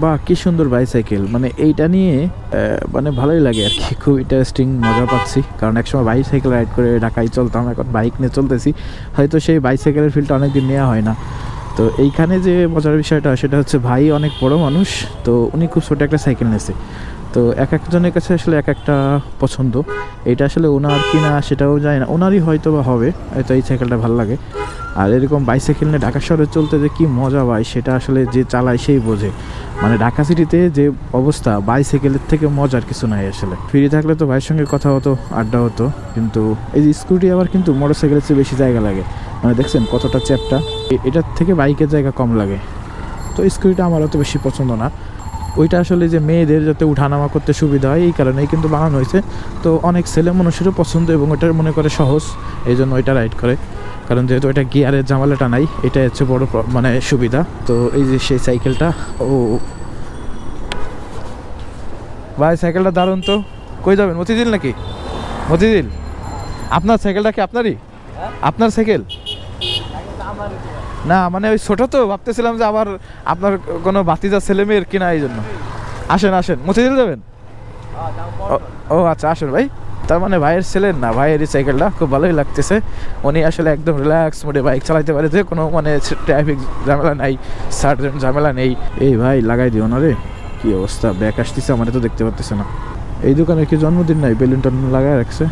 বাহ কি সুন্দর বাইসাইকেল মানে এইটা নিয়ে মানে ভালোই লাগে আর কি। খুব ইন্টারেস্টিং মজা পাচ্ছি। কারণ একসময় বাইসাইকেল রাইড করে ঢাকায় চলতাম, এখন বাইক নিয়ে চলতেছি। হয়তো সেই বাইসাইকেলের ফিল্ডটা অনেকদিন নেওয়া হয় না। তো এইখানে যে মজার বিষয়টা, সেটা হচ্ছে ভাই অনেক বড় মানুষ, তো উনি খুব ছোটো একটা সাইকেল নিয়েছে। তো এক একজনের কাছে আসলে এক একটা পছন্দ। এটা আসলে ওনার কিনা সেটাও যায় না। ওনারই হয়তো বা হবে, হয়তো এই সাইকেলটা ভালো লাগে। আর এরকম বাইসাইকেল নিয়ে ঢাকা শহরে চলতে যে কী মজা পায় সেটা আসলে যে চালায় সেই বোঝে। মানে ঢাকা সিটিতে যে অবস্থা বাইসাইকেলের থেকে মজার কিছু নাই আসলে। ফ্রি থাকলে তো ভাইয়ের সঙ্গে কথা হতো, আড্ডা হতো, কিন্তু এই যে স্কুটি আবার কিন্তু মোটর সাইকেলের চেয়ে বেশি জায়গা লাগে। মানে দেখছেন কতটা চ্যাপটা এটার থেকে বাইকের জায়গা কম লাগে। তো স্কুটিটা আমার অত বেশি পছন্দ না। ওইটা আসলে যে মেয়েদের যাতে উঠানামা করতে সুবিধা হয়, এই কারণেই কিন্তু বানানো হয়েছে। তো অনেক ছেলে মানুষেরও পছন্দ এবং ওটা মনে করে সহজ এই জন্য ওইটা রাইড করে। কারণ যেহেতু এটা গিয়ারের জামালাটা নাই এটা হচ্ছে বড় মানে সুবিধা। তো এই যে সেই সাইকেলটা ও। ভাই সাইকেলটা দারুণ তো। কই যাবেন, মতিঝিল নাকি? মতিঝিল? আপনার সাইকেলটা কি আপনারই? আপনার সাইকেল না মানে ওই ছোট তো, ভাবতেছিলাম যে আবার আপনার কোনো বাতিজা ছেলে মেয়ের কিনা এই জন্য। আসেন আসেন মতিঝিল যাবেন? ও- আচ্ছা আসেন ভাই। তার মানে ভাইয়ের ছেলের না, ভাইয়ের এই সাইকেলটা খুব ভালোই লাগতেছে। উনি আসলে একদম রিল্যাক্স মোডে বাইক চালাইতে পারে, যে কোনো মানে ট্রাফিক ঝামেলা নাই সার্জেন্ট ঝামেলা নেই। এই ভাই, লাগাই দিও না রে। কি অবস্থা ব্যাক আসতেছে, আমার তো দেখতে পাচ্তেছে না। এই দোকানে কি জন্মদিন নাই বেলুন টেলুন লাগায় রাখছে?